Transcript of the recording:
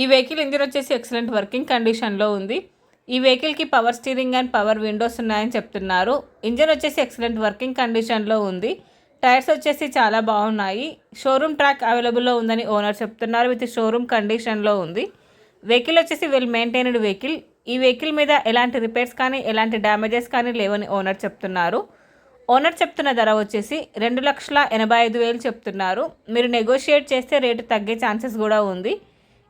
ఈ vehicle engine వచ్చేసి excellent working కండిషన్లో ఉంది. ఈ వెహికల్కి power steering and power windows ఉన్నాయని చెప్తున్నారు. ఇంజిన్ వచ్చేసి ఎక్సలెంట్ వర్కింగ్ కండిషన్లో ఉంది. టైర్స్ వచ్చేసి చాలా బాగున్నాయి. షోరూమ్ ట్రాక్ అవైలబుల్లో ఉందని ఓనర్ చెప్తున్నారు. విత్ షోరూమ్ కండిషన్లో ఉంది. వెహికల్ వచ్చేసి వెల్ మెయింటైన్డ్ వెహికల్ ఈ వెహికల్ మీద ఎలాంటి రిపేర్స్ కానీ ఎలాంటి డ్యామేజెస్ కానీ లేవని ఓనర్ చెప్తున్నారు. ఓనర్ చెప్తున్న ధర వచ్చేసి రెండు లక్షల ఎనభై ఐదు వేలు చెప్తున్నారు. మీరు నెగోషియేట్ చేస్తే రేటు తగ్గే ఛాన్సెస్ కూడా ఉంది.